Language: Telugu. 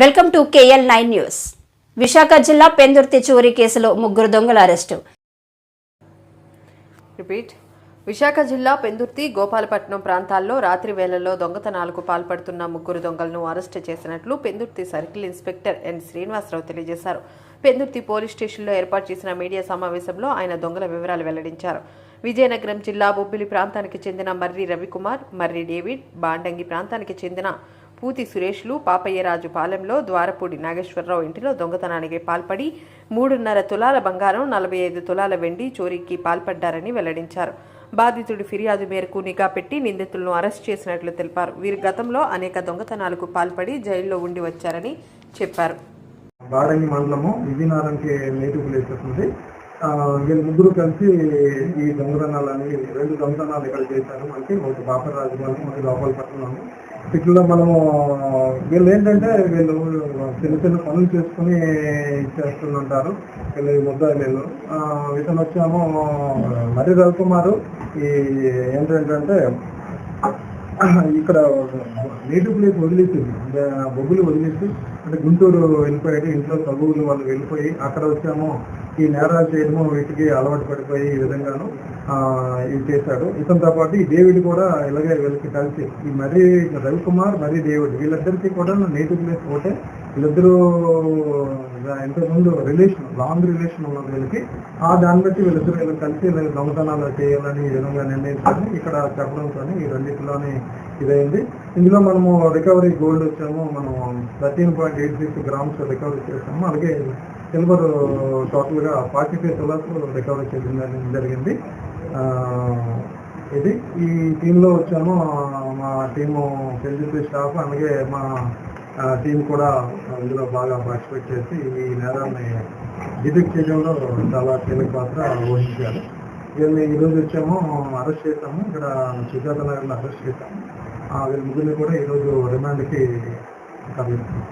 Welcome to KL nine news. Visakha జిల్లా పెందుర్తి చోరీ కేసులో ముగ్గురు దొంగల అరెస్టు. రిపీట్. విశాఖ జిల్లా పెందుర్తి గోపాలపట్నం ప్రాంతాల్లో రాత్రి వేళల్లో దొంగతనాలకు పాల్పడుతున్న ముగ్గురు దొంగలను అరెస్టు చేసినట్లు Pendurthi circle inspector N Srinivasarao తెలియజేశారు. పెందుర్తి పోలీస్ స్టేషన్లో ఏర్పాటు చేసిన మీడియా సమావేశంలో ఆయన దొంగల వివరాలు వెల్లడించారు. విజయనగరం జిల్లా బొబ్బిలి ప్రాంతానికి చెందిన మర్రి రవికుమార్ మర్రి డేవిడ్ బాండంగి ప్రాంతానికి చెందిన పూతి సురేష్లు పాపయ్యరాజు పాలెంలో ద్వారపూడి నాగేశ్వరరావు ఇంటిలో దొంగతనానికి పాల్పడి మూడున్నర తులాల బంగారం నలభై ఐదు తులాల వెండి చోరీకి పాల్పడ్డారని వెల్లడించారు. బాధితుడి ఫిర్యాదు మేరకు నిఘా పెట్టి నిందితులను అరెస్ట్ చేసినట్లు తెలిపారు. వీరు గతంలో అనేక దొంగతనాలకు పాల్పడి జైల్లో ఉండి వచ్చారని చెప్పారు. బాడంగి మండలము విజయనగరంకి నేటివ్ ప్లేస్ వస్తుంది వీళ్ళు ముగ్గురు కలిసి ఈ దొంగతనాలని రెండు దొంగతనాలు ఇక్కడ చేశారు. మనకి ఒకటి బాపరాజు మనకి ఒకటి లోపలపట్నం ఇట్లా మనము వీళ్ళు ఏంటంటే వీళ్ళు చిన్న చిన్న పనులు చేసుకుని చేస్తుంటారు. వీళ్ళు ఈ వీళ్ళు ఆ, ఇతను వచ్చాము మరి రవికుమారు. ఈ ఏంటంటే ఇక్కడ నేటివ్ ప్లేస్ వదిలేసింది అంటే బొగ్గులు వదిలేసి అంటే గుంటూరు వెళ్ళిపోయాడు ఇంట్లో చదువులు వాళ్ళు వెళ్ళిపోయి అక్కడ వచ్చాము. ఈ నేరాలు చేయడము వీటికి అలవాటు పడిపోయి ఈ విధంగాను ఆ, ఇది చేశాడు ఇతనితో పాటు ఈ డేవిడ్ కూడా ఇలాగే వీళ్ళకి కలిసి ఈ మరీ రవికుమార్ మరి డేవిడ్ వీళ్ళిద్దరికీ కూడా నేటివ్ ప్లేస్ ఒకటే వీళ్ళిద్దరూ ఇంతకుముందు రిలేషన్ లాంగ్ రిలేషన్ ఉన్నది వీళ్ళకి. ఆ దాన్ని బట్టి వీళ్ళిద్దరు వీళ్ళు కలిసి వీళ్ళు దొంగతనాలు చేయాలని ఈ విధంగా నిర్ణయించాలని ఇక్కడ చెప్పడంతో ఈ రెండింటిలోని ఇదైంది. ఇందులో మనము రికవరీ గోల్డ్ వచ్చాము. మనం thirteen point eight six grams recovery చేసాము అలాగే సిల్వర్ టోటల్గా ఫార్టీ ఫైవ్ సిల్వర్స్ రికవరీ చేయడం జరిగింది. ఇది ఈ టీంలో వచ్చాము. మా టీము పెళ్ళి స్టాఫ్ అలాగే మా టీం కూడా ఇందులో బాగా పార్టిసిపేట్ చేసి ఈ నేరాన్ని డిటెక్ట్ చేయడంలో చాలా కీలక పాత్ర వహించారు. వీళ్ళని ఈరోజు వచ్చాము అరెస్ట్ చేశాము. ఇక్కడ సుజాత నగర్లో అరెస్ట్ చేశాము. వీళ్ళ ముగ్గురిని కూడా ఈరోజు రిమాండ్కి తరలిస్తాము